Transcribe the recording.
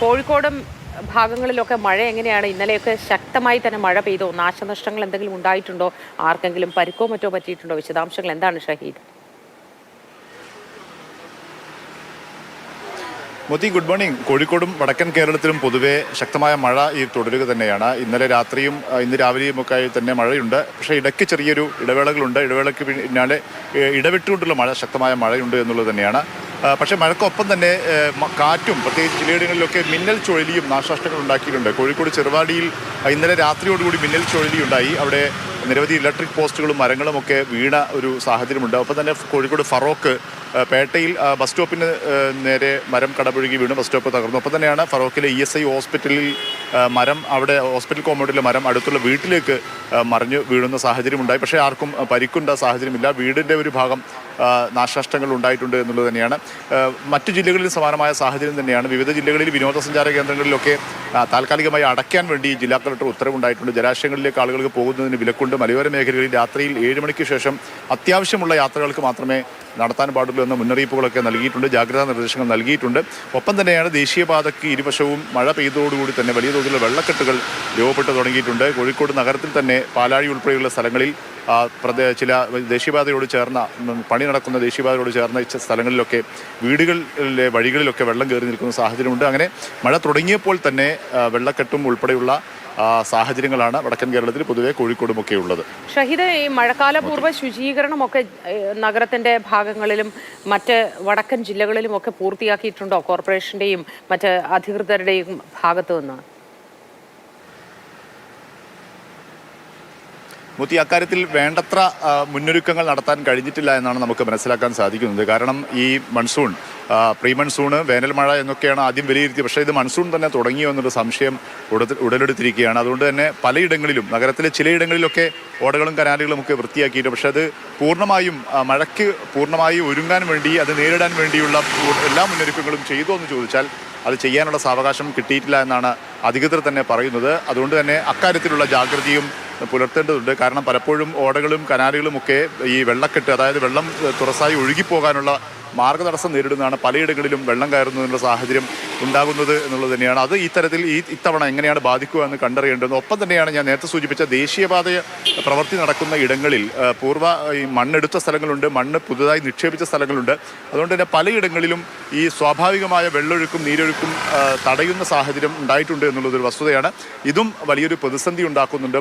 കോഴിക്കോടും ഭാഗങ്ങളിലൊക്കെ മഴ എങ്ങനെയാണ്? ഇന്നലെയൊക്കെ ശക്തമായി തന്നെ മഴ പെയ്തോ. നാശനഷ്ടങ്ങൾ എന്തെങ്കിലും ഉണ്ടായിട്ടുണ്ടോ? ആർക്കെങ്കിലും പരിക്കോ മറ്റോ പറ്റിയിട്ടുണ്ടോ? വിശദാംശങ്ങൾ എന്താണ് ഷഹീദ്? Modi good morning. കോഴിക്കോടും വടക്കൻ കേരളത്തിലും പൊതുവേ ശക്തമായ മഴ ഈ തുടരുക തന്നെയാണ്. ഇന്നലെ രാത്രിയും ഇന്ന് രാവിലെയും ഒക്കെ ആയി തന്നെ മഴയുണ്ട്. പക്ഷേ ഇടയ്ക്ക് ചെറിയൊരു ഇടവേളകളുണ്ട്. ഇടവേളയ്ക്ക് പിന്നാലെ ഇടവിട്ടുകൊണ്ടുള്ള മഴ ശക്തമായ മഴയുണ്ട് എന്നുള്ളത് തന്നെയാണ്. പക്ഷേ മഴക്കൊപ്പം തന്നെ കാറ്റും പ്രത്യേകിച്ച് ചിലയിടങ്ങളിലൊക്കെ മിന്നൽ ചുഴലിയും നാശനഷ്ടങ്ങൾ ഉണ്ടാക്കിയിട്ടുണ്ട്. കോഴിക്കോട് ചെറുവാടിയിൽ ഇന്നലെ രാത്രിയോടുകൂടി മിന്നൽ ചുഴലി ഉണ്ടായി അവിടെ നിരവധി ഇലക്ട്രിക് പോസ്റ്റുകളും മരങ്ങളും ഒക്കെ വീണ ഒരു സാഹചര്യമുണ്ട്. ഒപ്പം തന്നെ കോഴിക്കോട് ഫറോക്ക് പേട്ടയിൽ ബസ് സ്റ്റോപ്പിന് നേരെ മരം കടപുഴകി വീണ് ബസ് സ്റ്റോപ്പ് തകർന്നു. ഒപ്പം തന്നെയാണ് ഫറോക്കിലെ ഇ എസ് ഐ ഹോസ്പിറ്റലിൽ മരം അവിടെ ഹോസ്പിറ്റൽ കോമ്പൗണ്ടിലെ മരം അടുത്തുള്ള വീട്ടിലേക്ക് മറിഞ്ഞു വീഴുന്ന സാഹചര്യമുണ്ടായി. പക്ഷേ ആർക്കും പരിക്കുണ്ട സാഹചര്യമില്ല. വീടിന്റെ ഒരു ഭാഗം നാശനഷ്ടങ്ങൾ ഉണ്ടായിട്ടുണ്ട് എന്നുള്ളത് തന്നെയാണ്. മറ്റു ജില്ലകളിൽ സമാനമായ സാഹചര്യം തന്നെയാണ്. വിവിധ ജില്ലകളിൽ വിനോദസഞ്ചാര കേന്ദ്രങ്ങളിലൊക്കെ താൽക്കാലികമായി അടയ്ക്കാൻ വേണ്ടി ജില്ലാ കളക്ടർ ഉത്തരവുണ്ടായിട്ടുണ്ട്. ജലാശയങ്ങളിലേക്ക് ആളുകൾക്ക് പോകുന്നതിന് വിലക്കുണ്ട്. മലയോര മേഖലകളിൽ രാത്രിയിൽ ഏഴ് മണിക്ക് ശേഷം അത്യാവശ്യമുള്ള യാത്രകൾക്ക് മാത്രമേ നടത്താൻ പാടുള്ളൂ എന്ന മുന്നറിയിപ്പുകളൊക്കെ നൽകിയിട്ടുണ്ട്. ജാഗ്രതാ നിർദ്ദേശങ്ങൾ നൽകിയിട്ടുണ്ട്. ഒപ്പം തന്നെയാണ് ദേശീയപാതയ്ക്ക് ഇരുവശവും മഴ പെയ്തതോടുകൂടി തന്നെ വലിയ തോതിൽ വെള്ളക്കെട്ടുകൾ രൂപപ്പെട്ടു തുടങ്ങിയിട്ടുണ്ട്. കോഴിക്കോട് നഗരത്തിൽ തന്നെ പാലാഴി ഉൾപ്പെടെയുള്ള സ്ഥലങ്ങളിൽ ചില ദേശീയപാതയോട് ചേർന്ന പണി നടക്കുന്ന ദേശീയപാതയോട് ചേർന്ന സ്ഥലങ്ങളിലൊക്കെ വീടുകളിലെ വഴികളിലൊക്കെ വെള്ളം കയറി നിൽക്കുന്ന സാഹചര്യമുണ്ട്. അങ്ങനെ മഴ തുടങ്ങിയപ്പോൾ തന്നെ വെള്ളക്കെട്ടും ഉൾപ്പെടെയുള്ള സാഹചര്യങ്ങളാണ് വടക്കൻ കേരളത്തിൽ പൊതുവെ കോഴിക്കോടുമൊക്കെ ഉള്ളത്. ഷഹിദ ഈ മഴക്കാലപൂർവ ശുചീകരണമൊക്കെ നഗരത്തിന്റെ ഭാഗങ്ങളിലും മറ്റ് വടക്കൻ ജില്ലകളിലും ഒക്കെ പൂർത്തിയാക്കിയിട്ടുണ്ടോ? കോർപ്പറേഷന്റെയും മറ്റ് അധികൃതരുടെയും ഭാഗത്തു നിന്ന്? മുത്തി അക്കാര്യത്തിൽ വേണ്ടത്ര മുന്നൊരുക്കങ്ങൾ നടത്താൻ കഴിഞ്ഞിട്ടില്ല എന്നാണ് നമുക്ക് മനസ്സിലാക്കാൻ സാധിക്കുന്നത്. കാരണം ഈ മൺസൂൺ പ്രീ മൺസൂണ് വേനൽ മഴ എന്നൊക്കെയാണ് ആദ്യം വിലയിരുത്തിയത്. പക്ഷേ ഇത് മൺസൂൺ തന്നെ തുടങ്ങിയോ എന്നൊരു സംശയം ഉടലെടുത്തിരിക്കുകയാണ്. അതുകൊണ്ട് തന്നെ പലയിടങ്ങളിലും നഗരത്തിലെ ചിലയിടങ്ങളിലൊക്കെ ഓടകളും കനാലുകളും ഒക്കെ വൃത്തിയാക്കിയിട്ട് പക്ഷേ അത് പൂർണമായും മഴയ്ക്ക് പൂർണമായി ഒരുങ്ങാൻ വേണ്ടി അത് നേരിടാൻ വേണ്ടിയുള്ള എല്ലാ മുന്നൊരുക്കങ്ങളും ചെയ്തോ എന്ന് ചോദിച്ചാൽ അത് ചെയ്യാനുള്ള സാവകാശം കിട്ടിയിട്ടില്ല എന്നാണ് അധികൃതർ തന്നെ പറയുന്നത്. അതുകൊണ്ട് തന്നെ അക്കാര്യത്തിലുള്ള ജാഗ്രതയും പുലർത്തേണ്ടതുണ്ട്. കാരണം പലപ്പോഴും ഓടകളും കനാലുകളും ഒക്കെ ഈ വെള്ളക്കെട്ട് അതായത് വെള്ളം തുറസായി ഒഴുകിപ്പോകാനുള്ള മാർഗതടസ്സം നേരിടുന്നതാണ്. പലയിടങ്ങളിലും വെള്ളം കയറുന്നതിനുള്ള സാഹചര്യം ഉണ്ടാകുന്നത് എന്നുള്ളത് തന്നെയാണ്. അത് ഇത്തരത്തിൽ ഈ ഇത്തവണ എങ്ങനെയാണ് ബാധിക്കുക എന്ന് കണ്ടറിയേണ്ടത്? ഒപ്പം തന്നെയാണ് ഞാൻ നേരത്തെ സൂചിപ്പിച്ച ദേശീയപാത പ്രവൃത്തി നടക്കുന്ന ഇടങ്ങളിൽ പൂർവ ഈ മണ്ണെടുത്ത സ്ഥലങ്ങളുണ്ട് മണ്ണ് പുതുതായി നിക്ഷേപിച്ച സ്ഥലങ്ങളുണ്ട്. അതുകൊണ്ട് തന്നെ പലയിടങ്ങളിലും ഈ സ്വാഭാവികമായ വെള്ളൊഴുക്കും നീരൊഴുക്കും തടയുന്ന സാഹചര്യം ഉണ്ടായിട്ടുണ്ട് എന്നുള്ളതൊരു വസ്തുതയാണ്. ഇതും വലിയൊരു പ്രതിസന്ധി ഉണ്ടാക്കുന്നുണ്ട്.